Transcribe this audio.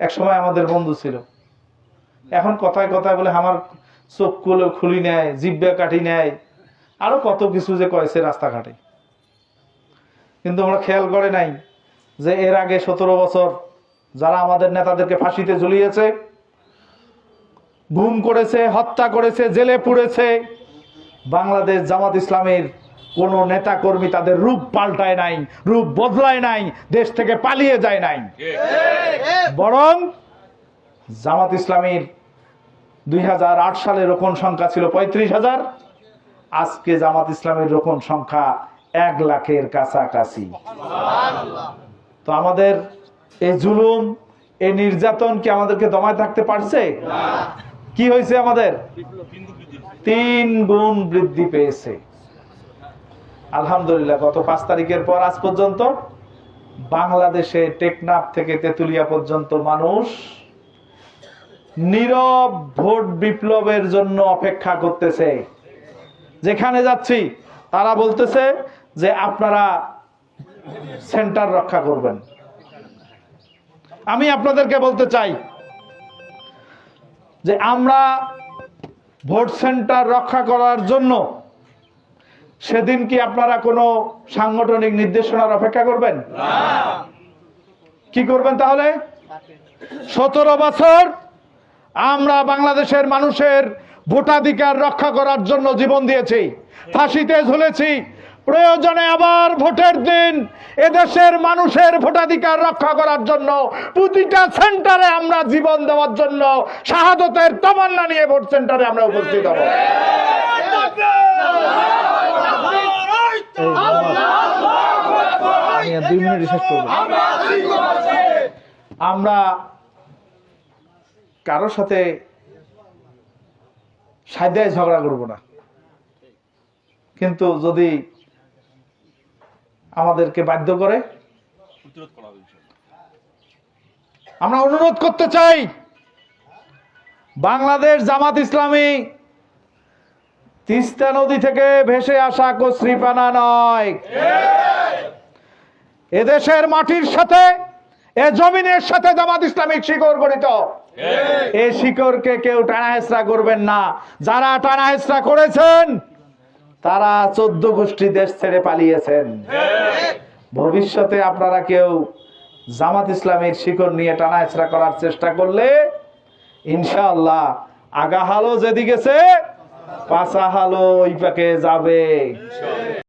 এক সময় আমাদের বন্ধু ছিল। এখন কথায় কথায় বলে আমার চোখগুলো খুলি নেয় জিব্বা কাটি নেয় আরও কত কিছু যে কয়েছে রাস্তাঘাটে। কিন্তু আমরা খেয়াল করে নাই যে এর আগে সতেরো বছর যারা আমাদের নেতাদেরকে ফাঁসিতে ঝুলিয়েছে, গুম করেছে, হত্যা করেছে, জেলে পুড়েছে, বাংলাদেশ জামাত ইসলামের কোন নেতা কর্মী তাদের রূপ পাল্টায় নাই, রূপ বদলায় নাই, দেশ থেকে পালিয়ে যায় নাই। বরং জামাত ইসলামীর দুই হাজার আট সালে রোকন সংখ্যা ছিল পঁয়ত্রিশ হাজার, আজকে জামাত ইসলামের রোকন সংখ্যা এক লাখের কাছাকাছি। তো আমাদের এই জুলুম, এই নির্যাতন কি আমাদেরকে দমায় থাকতে পারছে? কি হয়েছে আমাদের? তিন গুণ বৃদ্ধি পেয়েছে। আলহামদুলিল্লাহ, গত পাঁচ তারিখের পর আজ পর্যন্ত বাংলাদেশে টেকনাফ থেকে তেতুলিয়া পর্যন্ত মানুষ নীরব ভোট বিপ্লবের জন্য অপেক্ষা করতেছে। যেখানে যাচ্ছি, তারা বলতেছে যে আপনারা সেন্টার রক্ষা করবেন। আমি আপনাদেরকে বলতে চাই যে আমরা ভোট সেন্টার রক্ষা করার জন্য সেদিন কি আপনারা কোনো সাংগঠনিক নির্দেশনার অপেক্ষা করবেন? কি করবেন তাহলে? সতেরো বছর আমরা বাংলাদেশের মানুষের ভোটাধিকার রক্ষা করার জন্য জীবন দিয়েছি ফাঁসিতে ঝুলেছি। প্রয়োজনে আবার ভোটের দিন এদেশের মানুষের ভোটাধিকার রক্ষা করার জন্য প্রতিটা সেন্টারে আমরা জীবন দেওয়ার জন্য শাহাদতের তমান্না নিয়ে ভোট সেন্টারে আমরা উপস্থিত হব। আমরা কারোর সাথে সাধ্যায় ঝগড়া করব না। কিন্তু যদি আমাদেরকে বাধ্য করে, আমরা অনুরোধ করতে চাই, বাংলাদেশ জামাত ইসলামী তিস্তা নদী থেকে ভেসে আসা কশ্রিপানা নয়। এদেশের মাটির সাথে, এ জমিনের সাথে জামাত ইসলামিক শিকড় গঠিত। এই শিকড়কে কেউ টানা হেসরা করবেন না। যারা টানা হেসরা করেছেন, তারা চোদ্দ গোষ্ঠী দেশ ছেড়ে পালিয়েছেন। ভবিষ্যতে আপনারা কেউ জামাত ইসলামের শিকড় নিয়ে টানা হেসরা করার চেষ্টা করলে, ইনশাআল্লাহ আগা হালো যেদিকেছে পাশা হালো ওই পাকে যাবে।